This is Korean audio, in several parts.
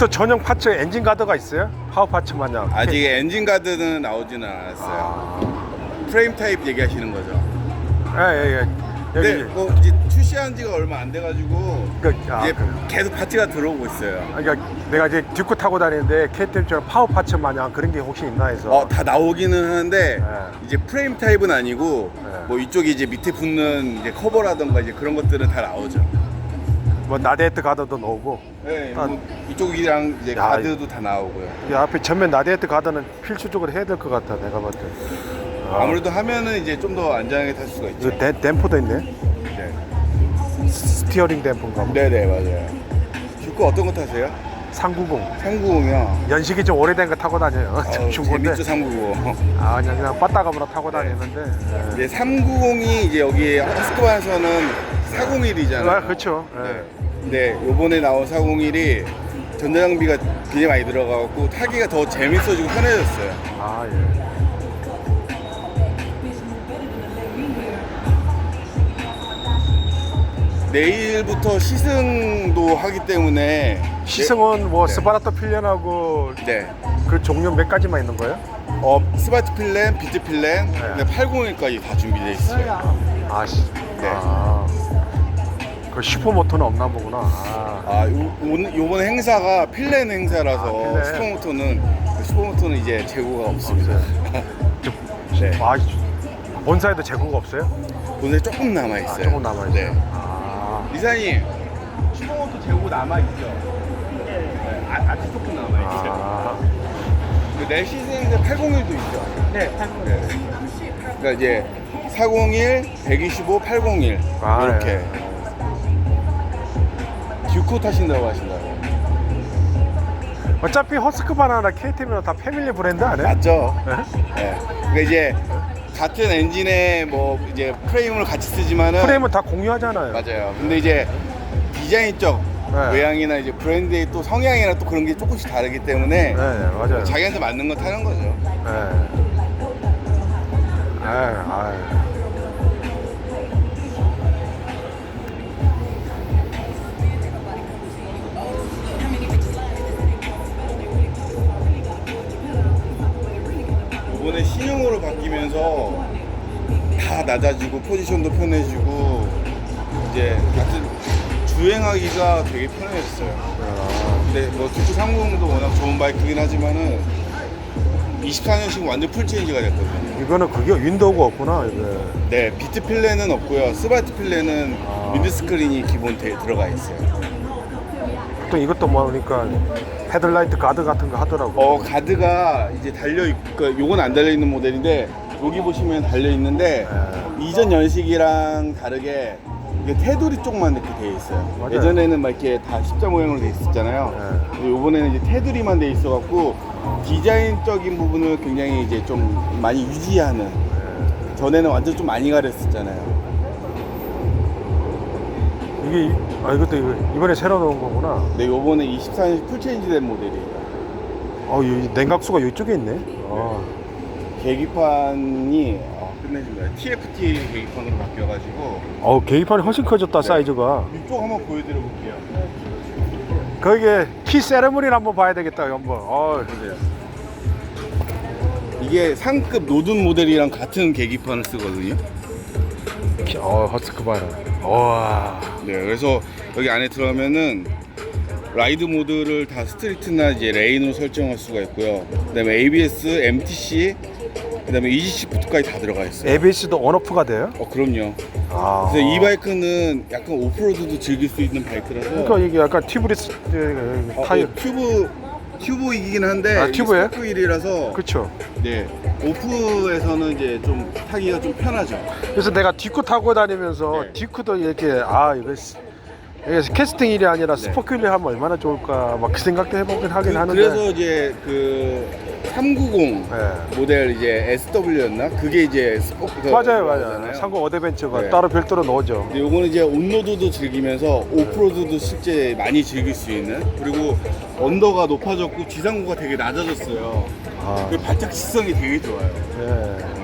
이것도 전용 파츠 엔진 가드가 있어요? 파워 파츠 마냥. 아직 엔진 가드는 나오지는 않았어요. 아. 프레임 타입 얘기하시는 거죠? 예예 예. 여기 근데 뭐 이제 출시한 지가 얼마 안 돼가지고 그, 아, 이제 그래요? 계속 파츠가 들어오고 있어요. 그러니까 내가 이제 듀크 타고 다니는데 KTM처럼 파워 파츠 마냥 그런 게 혹시 있나 해서. 어, 다 나오기는 하는데 네. 이제 프레임 타입은 아니고 네. 뭐 이쪽에 이제 밑에 붙는 이제 커버라던가 이제 그런 것들은 다 나오죠. 뭐 나데이트 가드도 나오고. 네, 아. 뭐 이쪽이랑 이제 야, 가드도 다 나오고요. 이 앞에 전면 나데이트 가드는 필수적으로 해야 될 것 같아 내가 봤을 때. 아. 아무래도 하면은 이제 좀 더 안전하게 탈 수가 있죠. 이거 댐, 댐퍼도 있네. 네, 스티어링 댐퍼인가 봐. 네네 맞아요. 듀크 어떤 거 타세요? 390. 390이요. 연식이 좀 오래된 거 타고 다녀요. 어, 중고인데. 재밌죠 390. 아 그냥 그냥 빠따가으로 타고 다니는데. 예. 이제 390이 이제 여기 허스크반에서는 401이잖아요. 아, 그렇죠. 예. 네. 근데 요번에 나온 401이 전자장비가 굉장히 많이 들어가고 타기가 더 재밌어지고 편해졌어요. 아 예. 내일부터 시승도 하기 때문에 시승은 뭐 네. 스바라토 필련하고 네. 그 종류 몇 가지만 있는 거예요? 어, 스마트 필렌, 비트 필렌, 네. 801까지 다 준비되어 있어요. 아, 씨. 네. 아. 그 슈퍼모터는 없나 보구나. 아. 아, 요, 오늘 요번 행사가 필렌 행사라서 아, 필렌. 슈퍼모토는 슈퍼모토는 이제 재고가 없습니다. 좀, 네. 아, 본사에도 재고가 없어요? 오늘 조금 남아 아, 있어요. 조금 남아 있어요. 네. 아. 이사님, 슈퍼모토 재고 남아 있죠? 네. 아, 아직 조금 남아 있어요. 아. 그 내시즌인데 801도 있죠? 네, 801. 그러니까 이제 401, 125, 801 아, 이렇게 예. 듀크 타신다고 하신다고. 어차피 허스크 바나나 KTM이나 다 패밀리 브랜드 아니에요? 맞죠? 네? 네. 그러니까 이제 같은 엔진에 뭐 이제 프레임을 같이 쓰지만은 프레임은 다 공유하잖아요. 맞아요. 근데 이제 디자인적 네. 외향이나 이제 브랜드의 또 성향이나 또 그런 게 조금씩 다르기 때문에 네, 맞아요. 자기한테 맞는 거 타는 거죠. 네. 아유, 아유. 낮아지고 포지션도 편해지고 이제 같은 주행하기가 되게 편해졌어요. 아, 근데 뭐 듀크 390도 워낙 좋은 바이크긴 하지만은 24년식 완전 풀 체인지가 됐거든요. 이거는 그게 윈도우가 없구나. 이게. 네, 비트 필레는 없고요. 스바트 필레는 아. 윈드 스크린이 기본 돼, 들어가 있어요. 또 이것도 뭐 그러니까 헤드라이트 가드 같은 거 하더라고. 어 가드가 이제 달려 있고 그러니까 요건 안 달려 있는 모델인데 여기 보시면 달려 있는데 네. 이전 연식이랑 다르게 이게 테두리 쪽만 이렇게 돼 있어요. 맞아요. 예전에는 막 이렇게 다 십자 모양으로 돼 있었잖아요. 근데 요번에는 이제 테두리만 돼 있어갖고 디자인적인 부분을 굉장히 이제 좀 많이 유지하는. 네. 전에는 완전 좀 많이 가렸었잖아요. 이게 이- 아 이것도 이거 이번에 새로 나온 거구나. 근데 요번에 24년식 풀 체인지 된 모델이에요. 어, 이 냉각수가 이쪽에 있네. 어. 계기판이 어, 끝내줍니다. TFT 계기판으로 바뀌어가지고 어, 계기판이 훨씬 커졌다 네. 사이즈가. 이쪽 한번 보여드려 볼게요. 거기에 키 세레머니를 한번 봐야 되겠다 한번. 어, 이게 상급 노든 모델이랑 같은 계기판을 쓰거든요. 키- 어 허스크바나. 와. 네, 그래서 여기 안에 들어가면은 라이드 모드를 다 스트리트나 이제 레인으로 설정할 수가 있고요. 그다음에 ABS, MTC, 그다음에 이지 시프트까지 다 들어가 있어요. ABS도 온오프가 돼요? 어, 그럼요. 아. 그래서 이 바이크는 약간 오프로드도 즐길 수 있는 바이크라서 그러니까 이게 약간 튜브리스 어, 타이어. 네, 튜브 튜브이긴 한데 아, 튜브예요? 휠이라서 그렇죠. 네 오프에서는 이제 좀 타기가 좀 편하죠. 그래서 내가 디크 타고 다니면서 네. 디크도 이렇게 아 이거 스- 이게 캐스팅 휠이 아니라 네. 휠이 하면 얼마나 좋을까 막 그 생각도 해보긴 하긴 그, 하는데. 래서 이제 그 390 네. 모델 이제 SW였나? 그게 이제 스포크 맞아요, 맞아요. 상공 어드벤처가 네. 따로 별도로. 근데 요거는 이제 온로드도 즐기면서 오프로드도 실제 많이 즐길 수 있는 그리고 언더가 높아졌고 지상고가 되게 낮아졌어요. 아, 그 발작 시성이 되게 좋아요. 네.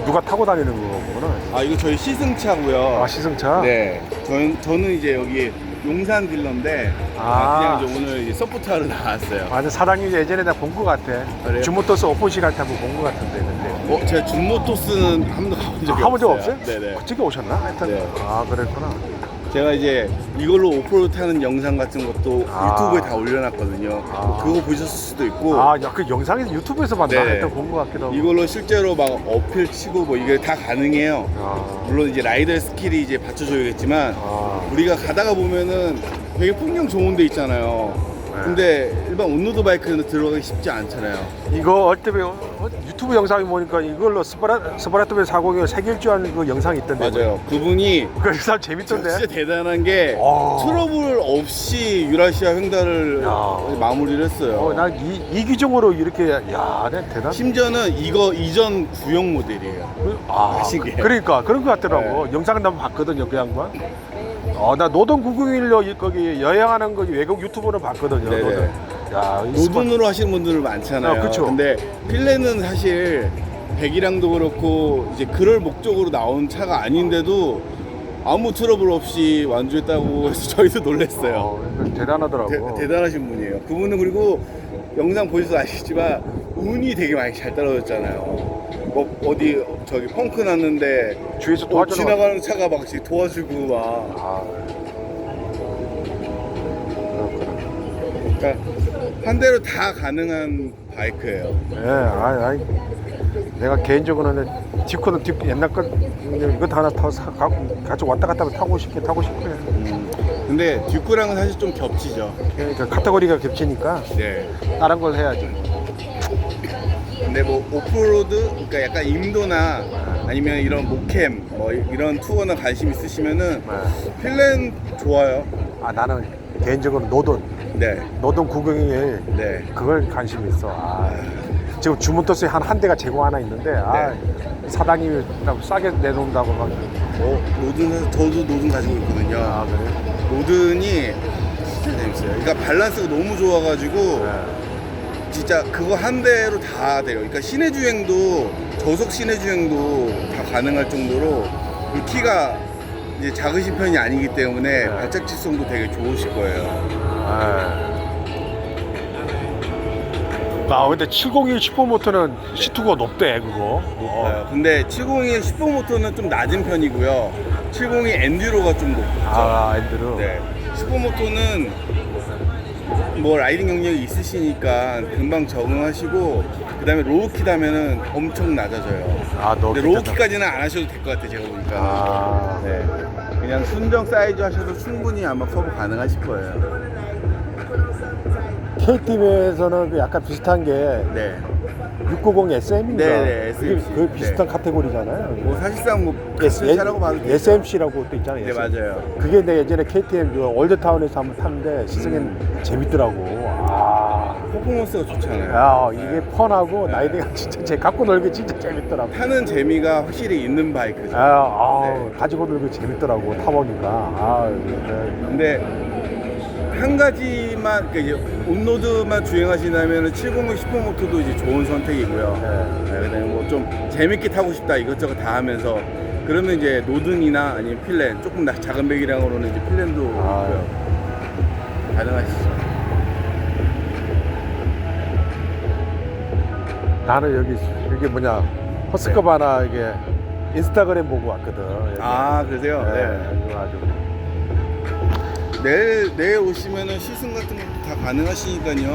누가 타고 다니는 거구나. 아 이거 저희 시승차고요. 아 시승차. 네, 저는, 저는 이제 여기 용산 딜러인데 아. 그냥 이제 오늘 이제 서포트하러 나왔어요. 맞아 사장님 예전에 내가 본것 같아. 그래요? 주모토스 오픈식 할때 한번 본것 같은데 근데. 어, 제가 준모토스는 한 번도 가본 적이 아, 한번 적 없어요. 없어요? 네네. 그쪽에 오셨나? 하여튼 네. 아 그랬구나. 제가 이제 이걸로 오프로드 타는 영상 같은 것도 아. 유튜브에 다 올려놨거든요. 아. 그거 보셨을 수도 있고 아, 야, 그 영상에서 유튜브에서 봤나? 네네. 하여튼 본것 같기도 하고. 이걸로 실제로 막 어필 치고 뭐 이게 다 가능해요. 아, 물론 이제 라이더의 스킬이 이제 받쳐줘야겠지만 아, 우리가 가다가 보면은 되게 풍경 좋은 데 있잖아요. 네. 근데 일반 온로드 바이크는 들어가기 쉽지 않잖아요. 이거 어, 유튜브 영상에 보니까 이걸로 스바라 스바라토베 40을 세길주한 그 영상이 있던데. 맞아요. 그분이 그 영상 재밌던데. 진짜 대단한 게 와. 트러블 없이 유라시아 횡단을 야. 마무리를 했어요. 어, 난이 이 기종으로 이렇게 야, 내 대단. 심지어는 이거 이전 구형 모델이에요. 아, 아신 게. 그러니까 그런 것 같더라고. 영상 한번 봤거든요, 그 양반. 어, 나 노동 901로 거기 여행하는 거 외국 유튜브로 봤거든요. 네네. 노동. 야, 이 스마- 노든으로 하시는 분들 많잖아요. 아, 그쵸. 근데 필레는 사실 배기량도 그렇고 이제 그럴 목적으로 나온 차가 아닌데도 아무 트러블 없이 완주했다고 해서 저희도 놀랐어요. 어, 대단하더라고. 대, 단하신 분이에요. 그분은 그리고 영상 보셔서 아시겠지만 운이 되게 많이 잘 떨어졌잖아요. 뭐 어디 저기 펑크 났는데 주위에서 어, 도와주는 지나가는 차가 막 이렇게 도와주고 막 아. 그렇구나. 그러니까 한 대로 다 가능한 바이크예요. 예, 아이, 아이. 내가 개인적으로는 디코는 디, 옛날 거 이것도 하나 더 사, 갖고 같이 왔다 갔다 하면 타고 싶게 타고 싶고 해. 음, 근데 듀크랑은 사실 좀 겹치죠. 그러니까 카테고리가 겹치니까 네. 다른 걸 해야지. 근데 뭐 오프로드, 그러니까 약간 인도나 아니면 이런 모캠 뭐 이런 투어나 관심 있으시면은 네. 필렌 좋아요. 아 나는 개인적으로 노돈 네, 노돈 구경에 네. 그걸 관심이 있어. 아, 지금 주문토스에 한 한 대가 재고 하나 있는데 아, 사장님이 나 싸게 내놓는다고 막. 어, 노든 저도 노든 가지고 있거든요. 아 그래? 노든이 진짜 재밌어요. 그러니까 밸런스가 너무 좋아가지고 네. 진짜 그거 한 대로 다 돼요. 그러니까 시내 주행도 저속 시내 주행도 다 가능할 정도로 이 키가 이제 작으신 편이 아니기 때문에 네. 발작지성도 되게 좋으실 거예요. 아. 아 근데 701 슈퍼모터는 시트가 높대 그거. 높아요. 근데 702 슈퍼모터는 좀 낮은 편이고요. 702 엔듀로가 좀 높죠. 아 엔드로. 네. 슈퍼모토는 뭐 라이딩 경력이 있으시니까 금방 적응하시고 그다음에 로우키 하면은 엄청 낮아져요. 아 너. 근데 로우키까지는 안 하셔도 될 것 같아요, 제가 보니까. 아. 네. 그냥 순정 사이즈 하셔도 충분히 아마 커버 가능하실 거예요. KTV에서는 그 약간 비슷한 게 네. 690 SM인가? 네, 네, SMC. 그게 그 비슷한 네. 카테고리잖아요. 뭐 사실상 뭐 S- 차라고 봐도 되죠. SMC라고 또 있잖아요. 네, SM. 맞아요. 그게 내 예전에 KTM 그 올드타운에서 한번 탔는데 시승엔 음. 재밌더라고. 아. 퍼포먼스가 좋잖아요. 야, 이게 네. 펀하고 나이대가 진짜 제 갖고 놀기 진짜 재밌더라고. 타는 재미가 확실히 있는 바이크죠. 아, 아 네. 가지고 놀기 재밌더라고 타보니까. 아, 네. 근데 한 가지만 그러니까 이제 온로드만 주행하신다면 706 슈퍼모토도 이제 좋은 선택이고요. 네. 네, 그다음에 뭐 좀 재밌게 타고 싶다 이것저것 다 하면서 그러면 이제 노든이나 아니면 필렌 조금 나- 작은 배기량으로는 이제 필렌도 아. 있고요. 가능하시죠. 나는 여기 이게 뭐냐 허스커바나 이게 인스타그램 보고 왔거든. 아 그러세요? 네. 네. 이거 아주 내일 내일 오시면은 시승 같은 것도 다 가능하시니까요.